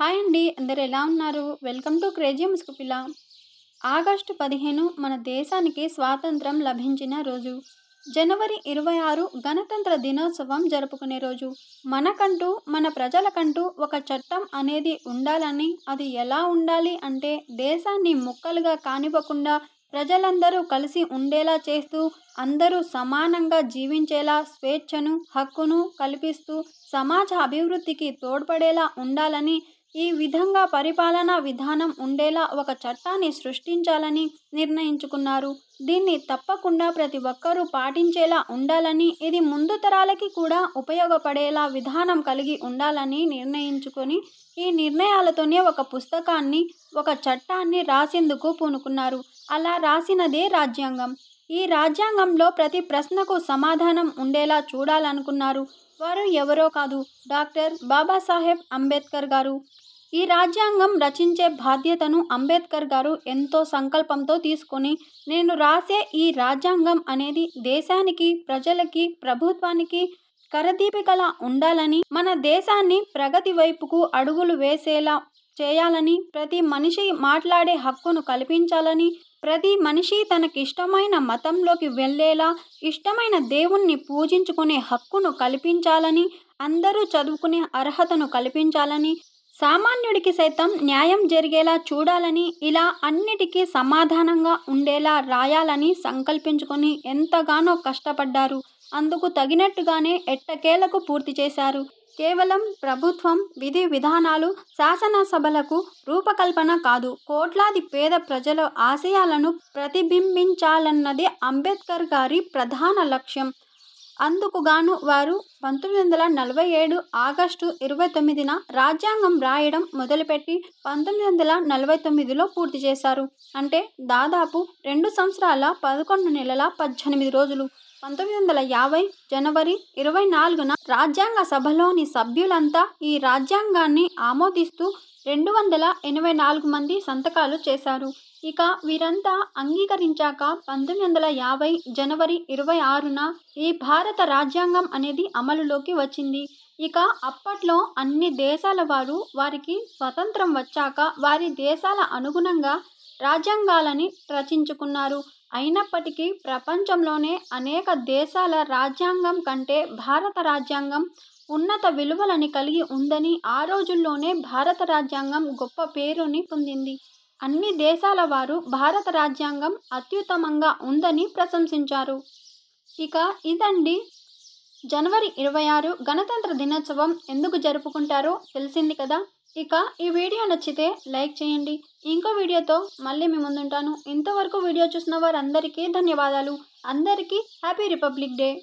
Hi అండి అందరు ఎలా ఉన్నారు? వెల్కమ్ టు క్రేజీ ముసుగుపిల్ల ఆగస్టు పదిహేను మన దేశానికి స్వాతంత్రం లభించిన రోజు. జనవరి ఇరవై ఆరు గణతంత్ర దినోత్సవం జరుపుకునే రోజు. మనకంటూ మన ప్రజలకంటూ ఒక చట్టం అనేది ఉండాలని అది ఎలా ఉండాలి అంటే దేశాన్ని ముక్కలుగా కానివ్వకుండా ప్రజలందరూ కలిసి ఉండేలా చేస్తూ అందరూ సమానంగా జీవించేలా స్వేచ్ఛను హక్కును కల్పిస్తూ సమాజ అభివృద్ధికి తోడ్పడేలా ఉండాలని ఈ విధంగా పరిపాలనా విధానం ఉండేలా ఒక చట్టాన్ని సృష్టించాలని నిర్ణయించుకున్నారు. దీన్ని తప్పకుండా ప్రతి ఒక్కరూ పాటించేలా ఉండాలని ఇది ముందు తరాలకి కూడా ఉపయోగపడేలా విధానం కలిగి ఉండాలని నిర్ణయించుకొని ఈ నిర్ణయాలతోనే ఒక పుస్తకాన్ని ఒక చట్టాన్ని రాసేందుకు పూనుకున్నారు. అలా రాసినదే రాజ్యాంగం. ఈ రాజ్యాంగంలో ప్రతి ప్రశ్నకు సమాధానం ఉండేలా చూడాలనుకున్నారు. వారు ఎవరో కాదు డాక్టర్ బాబాసాహెబ్ అంబేద్కర్ గారు. ఈ రాజ్యాంగం రచించే బాధ్యతను అంబేద్కర్ గారు ఎంతో సంకల్పంతో తీసుకొని నేను రాసే ఈ రాజ్యాంగం అనేది దేశానికి ప్రజలకి ప్రభుత్వానికి కరదీపికలా ఉండాలని మన దేశాన్ని ప్రగతి వైపుకు అడుగులు వేసేలా చేయాలని ప్రతి మనిషి మాట్లాడే హక్కును కల్పించాలని ప్రతి మనిషి తనకిష్టమైన మతంలోకి వెళ్ళేలా ఇష్టమైన దేవుణ్ణి పూజించుకునే హక్కును కల్పించాలని అందరూ చదువుకునే అర్హతను కల్పించాలని సామాన్యుడికి సైతం న్యాయం జరిగేలా చూడాలని ఇలా అన్నిటికీ సమాధానంగా ఉండేలా రాయాలని సంకల్పించుకొని ఎంతగానో కష్టపడ్డారు. అందుకు తగినట్టుగానే ఎట్టకేలకు పూర్తి చేశారు. కేవలం ప్రభుత్వం విధి విధానాలు శాసనసభలకు రూపకల్పన కాదు కోట్లాది పేద ప్రజల ఆశయాలను ప్రతిబింబించాలన్నది అంబేద్కర్ గారి ప్రధాన లక్ష్యం. అందుకు గాను వారు పంతొమ్మిది వందల నలభై ఏడు ఆగస్టు ఇరవై తొమ్మిదిన రాజ్యాంగం రాయడం మొదలుపెట్టి పంతొమ్మిది వందల నలభై తొమ్మిదిలో పూర్తి చేశారు. అంటే దాదాపు రెండు సంవత్సరాల పదకొండు నెలల పద్దెనిమిది రోజులు. పంతొమ్మిది వందల యాభై జనవరి ఇరవై నాలుగున రాజ్యాంగ సభలోని సభ్యులంతా ఈ రాజ్యాంగాన్ని ఆమోదిస్తూ రెండు వందల ఎనభై నాలుగు మంది సంతకాలు చేశారు. ఇక వీరంతా అంగీకరించాక పంతొమ్మిది వందల యాభై జనవరి ఇరవై ఆరున ఈ భారత రాజ్యాంగం అనేది అమలులోకి వచ్చింది. ఇక అప్పట్లో అన్ని దేశాల వారు వారికి స్వతంత్రం వచ్చాక వారి దేశాల అనుగుణంగా రాజ్యాంగాలని రచించుకున్నారు. అయినప్పటికీ ప్రపంచంలోనే అనేక దేశాల రాజ్యాంగం కంటే భారత రాజ్యాంగం ఉన్నత విలువలని కలిగి ఉందని ఆ రోజుల్లోనే భారత రాజ్యాంగం గొప్ప పేరుని పొందింది. అన్ని దేశాల వారు భారత రాజ్యాంగం అత్యుత్తమంగా ఉందని ప్రశంసించారు. ఇక ఇదండి. జనవరి ఇరవై ఆరు గణతంత్ర దినోత్సవం ఎందుకు జరుపుకుంటారో తెలిసింది కదా? ఇక ఈ వీడియో నచ్చితే లైక్ చేయండి. ఇంకో వీడియోతో మళ్ళీ మీ ముందుంటాను. ఇంతవరకు వీడియో చూసిన వారందరికీ ధన్యవాదాలు. అందరికీ హ్యాపీ రిపబ్లిక్ డే.